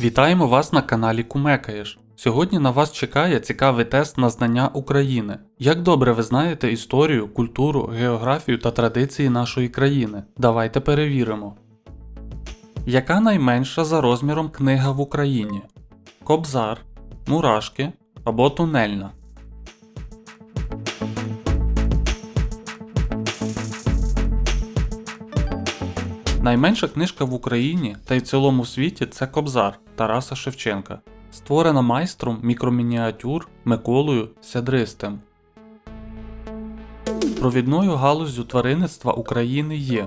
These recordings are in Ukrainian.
Вітаємо вас на каналі Кумекаєш. Сьогодні на вас чекає цікавий тест на знання України. Як добре ви знаєте історію, культуру, географію та традиції нашої країни? Давайте перевіримо. Яка найменша за розміром книга в Україні? Кобзар, Мурашки або Тунельна? Найменша книжка в Україні та й в цілому світі це Кобзар Тараса Шевченка, створена майстром мікромініатюр Миколою Сядристим. Провідною галуззю тваринництва України є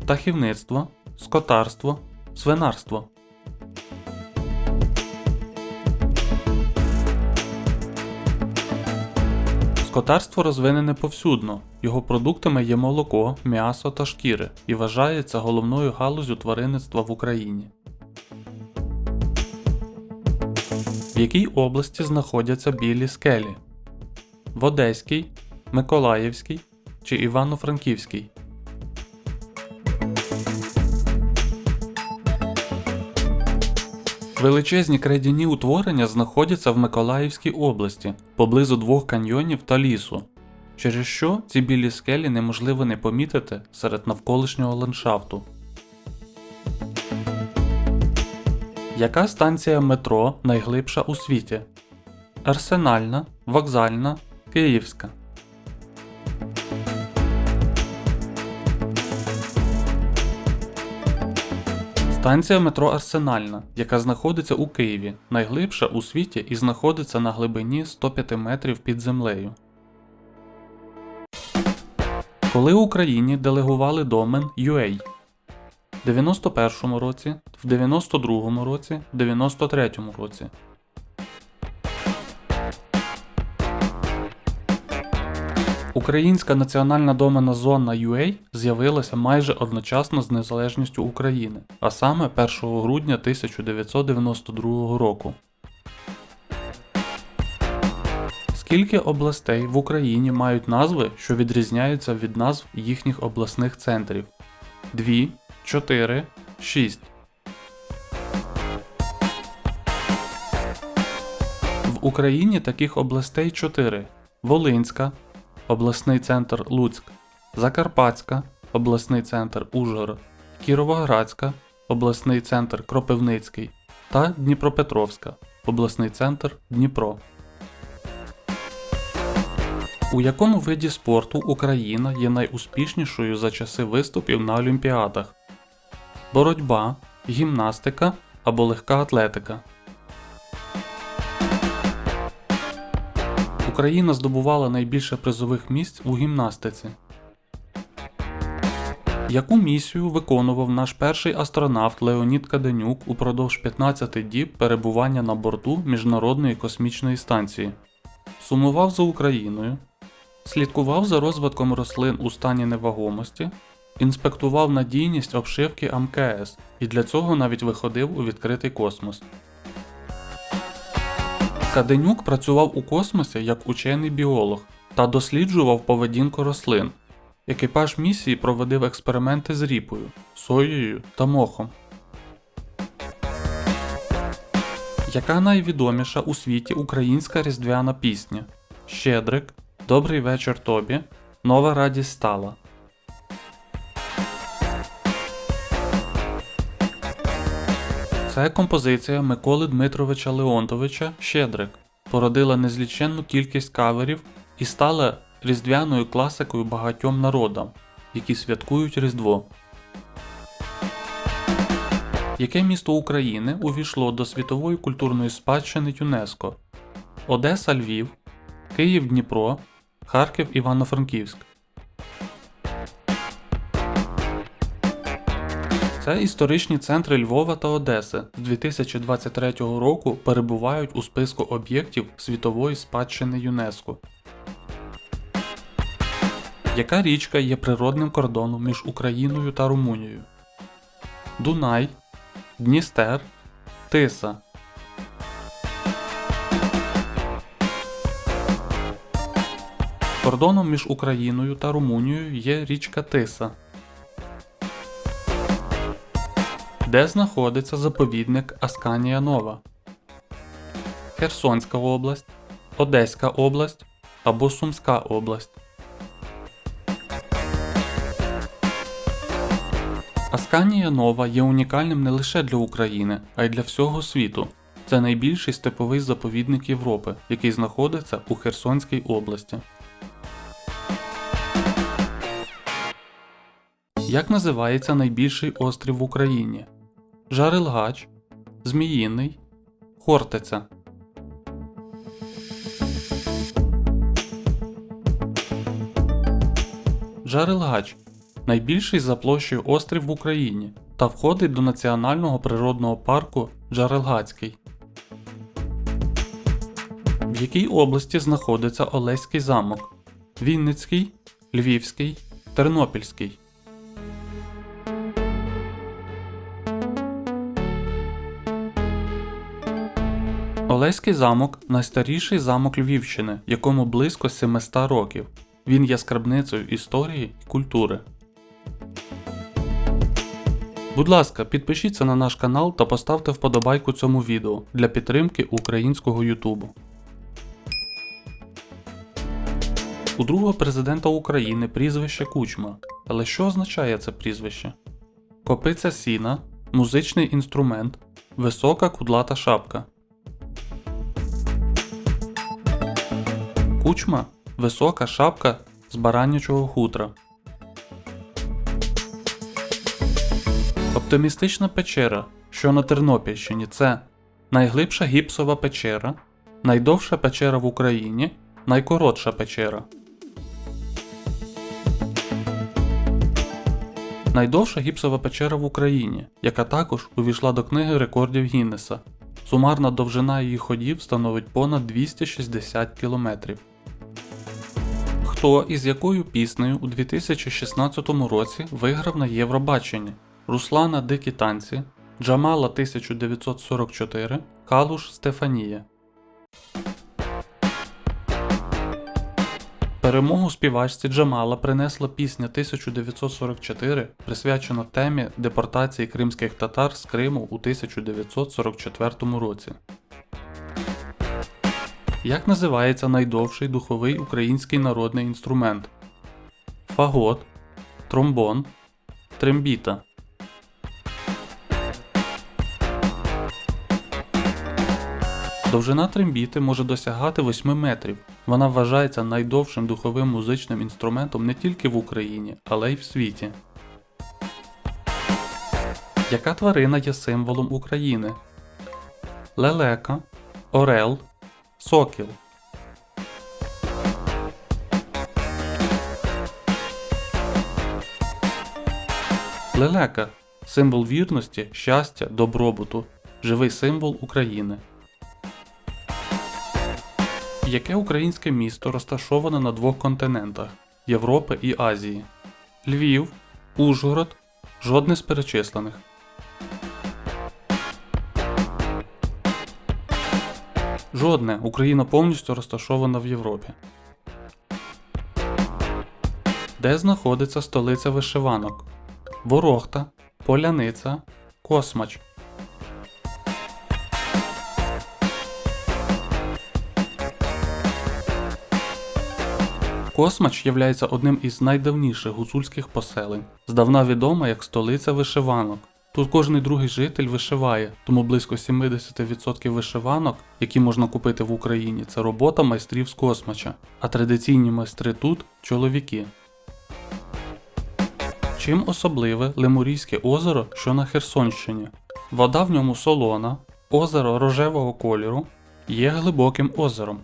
птахівництво, скотарство, свинарство. Скотарство розвинене повсюдно. Його продуктами є молоко, м'ясо та шкіри і вважається головною галузю тваринництва в Україні. В якій області знаходяться білі скелі? В Одеській, Миколаївській чи Івано-Франківській? Величезні крейдяні утворення знаходяться в Миколаївській області, поблизу двох каньйонів та лісу, через що ці білі скелі неможливо не помітити серед навколишнього ландшафту. Яка станція метро найглибша у світі? Арсенальна, вокзальна, Київська. Станція метро Арсенальна, яка знаходиться у Києві, найглибша у світі і знаходиться на глибині 105 метрів під землею. Коли Україні делегували домен UA? В 91-му році, в 92-му році, в 93 році. Українська національна домена зона UA з'явилася майже одночасно з незалежністю України, а саме 1 грудня 1992 року. Скільки областей в Україні мають назви, що відрізняються від назв їхніх обласних центрів? 2, 4, 6. В Україні таких областей 4: Волинська, обласний центр Луцьк, Закарпатська, обласний центр Ужгород, Кіровоградська, обласний центр Кропивницький та Дніпропетровська, обласний центр Дніпро. У якому виді спорту Україна є найуспішнішою за часи виступів на Олімпіадах? Боротьба, гімнастика або легка атлетика? Україна здобувала найбільше призових місць у гімнастиці. Яку місію виконував наш перший астронавт Леонід Каденюк упродовж 15 діб перебування на борту Міжнародної космічної станції? Сумував за Україною, слідкував за розвитком рослин у стані невагомості, інспектував надійність обшивки АМКС і для цього навіть виходив у відкритий космос. Каденюк працював у космосі як учений біолог та досліджував поведінку рослин. Екіпаж місії проводив експерименти з ріпою, соєю та мохом. Яка найвідоміша у світі українська різдвяна пісня? Щедрик, Добрий вечір тобі, Нова радість стала. Це композиція Миколи Дмитровича Леонтовича Щедрик породила незліченну кількість каверів і стала різдвяною класикою багатьом народам, які святкують Різдво. Яке місто України увійшло до світової культурної спадщини ЮНЕСКО? Одеса Львів, Київ Дніпро, Харків Івано-Франківськ. Це історичні центри Львова та Одеси з 2023 року перебувають у списку об'єктів світової спадщини ЮНЕСКО. Яка річка є природним кордоном між Україною та Румунією? Дунай, Дністер, Тиса. Кордоном між Україною та Румунією є річка Тиса. Де знаходиться заповідник Асканія Нова? Херсонська область, Одеська область або Сумська область. Асканія Нова є унікальним не лише для України, а й для всього світу. Це найбільший степовий заповідник Європи, який знаходиться у Херсонській області. Як називається найбільший острів в Україні? Жарилгач, Зміїний, Хортиця. Жарилгач найбільший за площею острів в Україні та входить до Національного природного парку Джарелгацький. В якій області знаходиться Олеський замок? Вінницький, Львівський, Тернопільський. Олеський замок найстаріший замок Львівщини, якому близько 700 років. Він є скарбницею історії і культури. Будь ласка, підпишіться на наш канал та поставте вподобайку цьому відео для підтримки українського Ютубу. У другого президента України прізвище Кучма. Але що означає це прізвище? Копиця сіна, музичний інструмент, висока кудлата шапка. Кучма висока шапка з баранячого хутра. Оптимістична печера, що на Тернопільщині, це найглибша гіпсова печера, найдовша печера в Україні, найкоротша печера. Найдовша гіпсова печера в Україні, яка також увійшла до книги рекордів Гіннеса. Сумарна довжина її ходів становить понад 260 кілометрів. Хто і з якою піснею у 2016 році виграв на Євробаченні? Руслана Дикі танці, Джамала 1944, Калуш Стефанія. Перемогу співачці Джамала принесла пісня 1944, присвячена темі депортації кримських татар з Криму у 1944 році. Як називається найдовший духовий український народний інструмент? Фагот, тромбон, трембіта. Довжина трембіти може досягати 8 метрів. Вона вважається найдовшим духовим музичним інструментом не тільки в Україні, але й в світі. Яка тварина є символом України? Лелека, Орел, Сокіл. Лелека символ вірності, щастя, добробуту, живий символ України. Яке українське місто розташоване на двох континентах Європи і Азії? Львів, Ужгород, жодне з перечислених. Жодне Україна повністю розташована в Європі. Де знаходиться столиця вишиванок? Ворохта, Поляниця, Космач. Космач являється одним із найдавніших гуцульських поселень, здавна відома як столиця вишиванок. Тут кожний другий житель вишиває, тому близько 70% вишиванок, які можна купити в Україні, це робота майстрів з космача, а традиційні майстри тут чоловіки. Чим особливе Лемурійське озеро, що на Херсонщині? Вода в ньому солона, озеро рожевого кольору, є глибоким озером.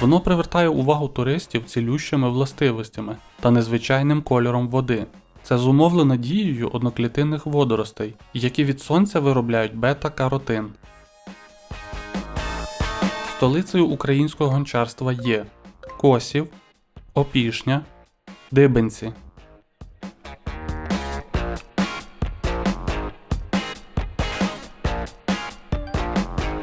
Воно привертає увагу туристів цілющими властивостями та незвичайним кольором води. Це зумовлено дією одноклітинних водоростей, які від сонця виробляють бета-каротин. Столицею українського гончарства є Косів, Опішня, Дибенці.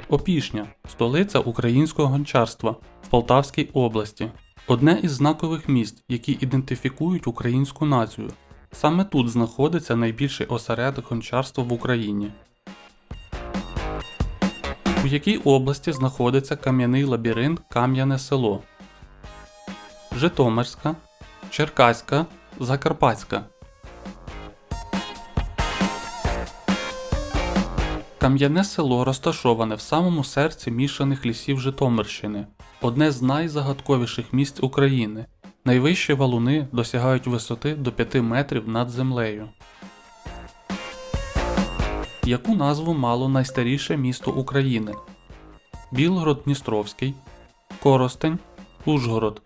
Опішня столиця українського гончарства Полтавській області. Одне із знакових міст, які ідентифікують українську націю. Саме тут знаходиться найбільший осередок гончарства в Україні. У якій області знаходиться кам'яний лабіринт Кам'яне село? Житомирська, Черкаська, Закарпатська. Кам'яне село розташоване в самому серці мішаних лісів Житомирщини, одне з найзагадковіших місць України. Найвищі валуни досягають висоти до 5 метрів над землею. Яку назву мало найстаріше місто України? Білгород Дністровський, Коростень, Ужгород.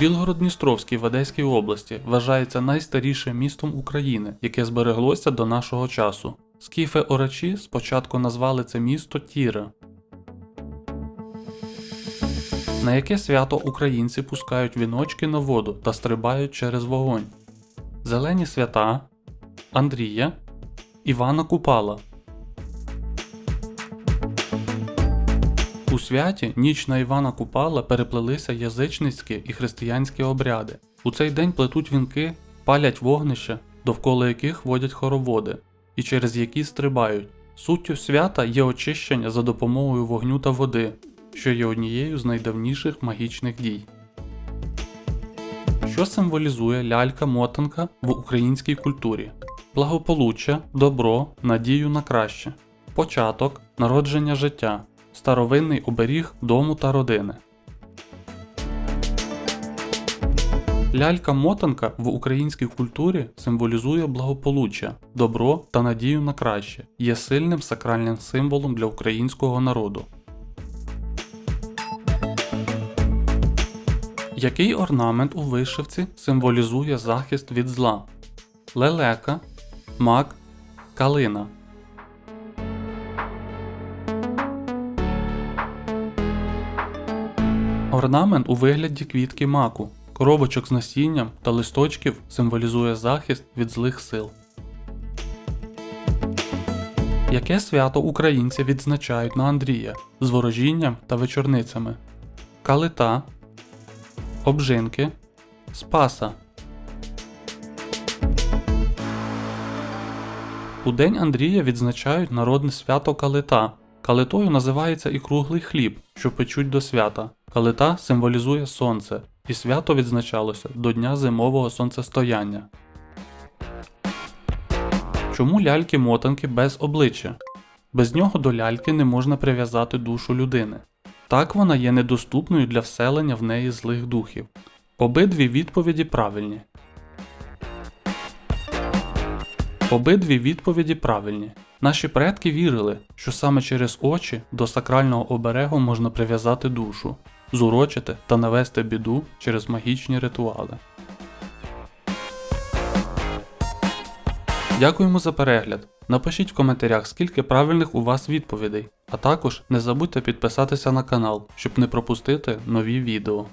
Білгород-Дністровський в Одеській області вважається найстарішим містом України, яке збереглося до нашого часу. Скіфе орачі спочатку назвали це місто Тіра. На яке свято українці пускають віночки на воду та стрибають через вогонь? Зелені свята, Андрія, Івана Купала. У святі ніч на Івана Купала переплелися язичницькі і християнські обряди. У цей день плетуть вінки, палять вогнища, довкола яких водять хороводи, і через які стрибають. Суттю свята є очищення за допомогою вогню та води, що є однією з найдавніших магічних дій. Що символізує лялька-мотанка в українській культурі? Благополуччя, добро, надію на краще, початок, народження життя, старовинний оберіг дому та родини. Лялька-мотанка в українській культурі символізує благополуччя, добро та надію на краще, є сильним сакральним символом для українського народу. Який орнамент у вишивці символізує захист від зла? Лелека, мак, калина. Орнамент у вигляді квітки маку, коробочок з насінням та листочків символізує захист від злих сил. Яке свято українці відзначають на Андрія з ворожінням та вечорницями? Калита, обжинки, спаса. У День Андрія відзначають народне свято Калита. Калитою називається і круглий хліб, що печуть до свята. Калита символізує сонце, і свято відзначалося до Дня зимового сонцестояння. Чому ляльки-мотанки без обличчя? Без нього до ляльки не можна прив'язати душу людини. Так вона є недоступною для вселення в неї злих духів. Обидві відповіді правильні. Обидві відповіді правильні. Наші предки вірили, що саме через очі до сакрального оберегу можна прив'язати душу, зурочити та навести біду через магічні ритуали. Дякуємо за перегляд. Напишіть в коментарях, скільки правильних у вас відповідей, а також не забудьте підписатися на канал, щоб не пропустити нові відео.